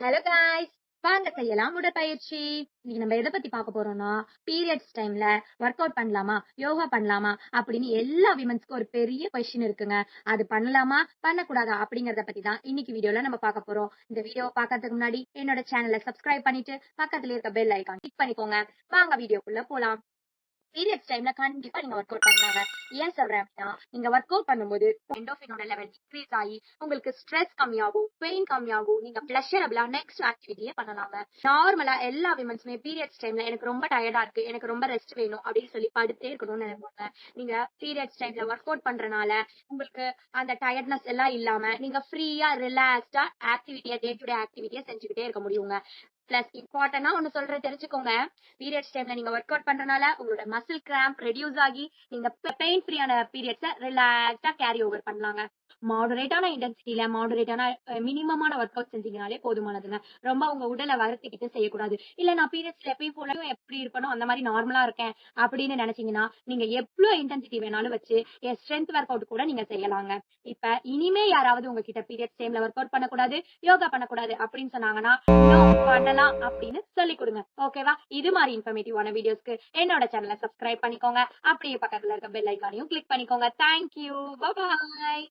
Hello guys வாங்க செய்யலாம். உடற்பயிற்சி. இன்னைக்கு நம்ம எதை பத்தி பார்க்க போறோம்னா பீரியட்ஸ் டைம்ல ஒர்க் அவுட் பண்ணலாமா? யோகா பண்ணலாமா? அப்படின்னு எல்லா விமன்ஸ்க்கும் ஒரு பெரிய கொஸ்டின் இருக்குங்க. அது பண்ணலாமா? பண்ணக்கூடாதா? அப்படிங்கறத பத்தி தான் இன்னைக்கு வீடியோல நம்ம பார்க்க போறோம். இந்த வீடியோ பார்க்கறதுக்கு முன்னாடி என்னோட சேனலை சப்ஸ்கிரைப் பண்ணிட்டு பக்கத்துல இருக்க பெல் ஐக்கான் கிளிக் பண்ணிக்கோங்க. வாங்க வீடியோக்குள்ள போலாம். பீரியட்ஸ் டைம்ல கண்டிப்பா நீங்க ஒர்க் அவுட் பண்ணாங்க ஏன் சொல்றேன் அப்படின்னா நீங்க ஒர்க் அவுட் பண்ணும்போது எண்டோஃபினோட லெவல் இன்க்ரீஸ் ஆகி உங்களுக்கு ஸ்ட்ரெஸ் கம்மியாகும் பெயின் கம்மியாகும். நீங்க பிளஷரபிளா நெக்ஸ்ட் ஆக்டிவிட்டியே பண்ணலாங்க. நார்மலா எல்லா விமன்ஸுமே பீரியட்ஸ் டைம்ல எனக்கு ரொம்ப டயர்டா இருக்கு எனக்கு ரொம்ப ரெஸ்ட் வேணும் அப்படின்னு சொல்லி படுத்தே இருக்கணும்னு நினைப்பாங்க. நீங்க பீரியட்ஸ் டைம்ல ஒர்க் அவுட் பண்றனால உங்களுக்கு அந்த டயர்ட்னஸ் எல்லாம் இல்லாம நீங்க ஃப்ரீயா ரிலாக்ஸ்டா ஆக்டிவிட்டியா டே டு டே ஆக்டிவிட்டியா செஞ்சுக்கிட்டே இருக்க முடியுங்க. பிளஸ் இம்பார்ட்டன்டா ஒன்னு சொல்றேன் தெரிஞ்சுக்கோங்க. பீரியட்ஸ் டைம்ல நீங்க ஒர்க் அவுட் பண்றனால உங்களோட மசில் கிராம்ப் ரெடியூஸ் ஆகி நீங்க பெயின் ஃப்ரீயான பீரியட்ஸ ரிலாக்ஸா கேரி ஓவர் பண்ணலாங்க. மாடரேட்டான இன்டென்சிட்டியில மாடரேட்டான மினிமமான ஒர்க் அவுட் செஞ்சீங்கனாலே போதுமானதுங்க. ரொம்ப உங்க உடலை வருத்திக்கிட்டு செய்யக்கூடாது. இல்ல நான் பீரியட்ஸ்ல எப்பயும் போல எப்படி இருப்பனோ அந்த மாதிரி நார்மலா இருக்கேன் அப்படின்னு நினைச்சீங்கன்னா நீங்க எவ்வளவு இன்டென்சிட்டி வேணாலும் வச்சு என் ஸ்ட்ரென்த் ஒர்க் அவுட் கூட நீங்க செய்யலாங்க. இப்ப இனிமே யாராவது உங்ககிட்ட பீரியட்ஸ் டைம்ல ஒர்க் அவுட் பண்ணக்கூடாது யோகா பண்ணக்கூடாது அப்படின்னு சொன்னாங்கன்னா பண்ணலாம் அப்படின்னு சொல்லி கொடுங்க. ஓகேவா இது மாதிரி இன்ஃபர்மேட்டிவான வீடியோஸ்க்கு என்னோட சேனலை சப்ஸ்கிரைப் பண்ணிக்கோங்க. அப்படியே பக்கத்துல இருக்க பெல் ஐக்கானையும் கிளிக் பண்ணிக்கோங்க. Thank you bye